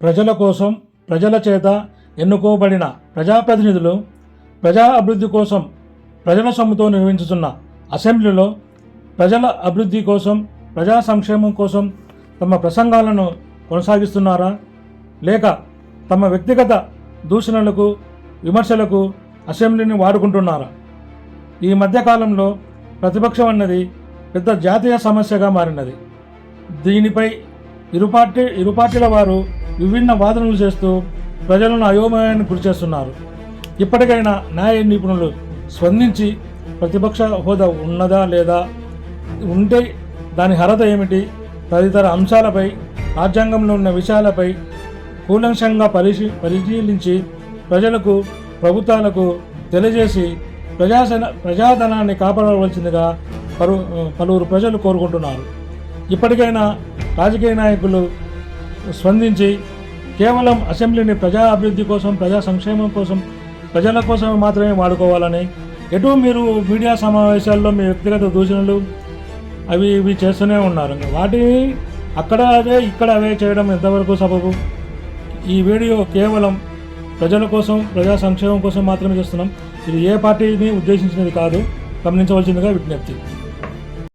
ప్రజల కోసం ప్రజల చేత ఎన్నుకోబడిన ప్రజాప్రతినిధులు ప్రజా అభివృద్ధి కోసం ప్రజల సొమ్ముతో నిర్వహించుతున్న అసెంబ్లీలో ప్రజల అభివృద్ధి కోసం ప్రజా సంక్షేమం కోసం తమ ప్రసంగాలను కొనసాగిస్తున్నారా? లేక తమ వ్యక్తిగత దూషణలకు విమర్శలకు అసెంబ్లీని వాడుకుంటున్నారా? ఈ మధ్యకాలంలో ప్రతిపక్షం అన్నది పెద్ద జాతీయ సమస్యగా మారినది. దీనిపై ఇరు పార్టీ ఇరు పార్టీల వారు విభిన్న వాదనలు చేస్తూ ప్రజలను అయోమయానికి గురిచేస్తున్నారు ఇప్పటికైనా న్యాయ నిపుణులు స్పందించి ప్రతిపక్ష హోదా ఉన్నదా లేదా ఉంటే దాని అర్హత ఏమిటి తదితర అంశాలపై రాజ్యాంగంలో ఉన్న విషయాలపై కూలంశంగా పరిశీ పరిశీలించి ప్రజలకు ప్రభుత్వాలకు తెలియజేసి ప్రజాసన ప్రజాధనాన్ని కాపాడవలసిందిగా పలు పలువురు ప్రజలు కోరుకుంటున్నారు. ఇప్పటికైనా రాజకీయ నాయకులు స్పందించి కేవలం అసెంబ్లీని ప్రజా అభివృద్ధి కోసం ప్రజా సంక్షేమం కోసం ప్రజల కోసం మాత్రమే వాడుకోవాలని. ఎటు మీరు మీడియా సమావేశాల్లో మీ వ్యక్తిగత దూషణలు అవి ఇవి చేస్తూనే ఉన్నారు. వాటిని అక్కడ అవే ఇక్కడ అవే చేయడం ఎంతవరకు సబబు? ఈ వీడియో కేవలం ప్రజల కోసం ప్రజా సంక్షేమం కోసం మాత్రమే చేస్తున్నాం. ఇది ఏ పార్టీని ఉద్దేశించినది కాదు. గమనించవలసిందిగా విజ్ఞప్తి.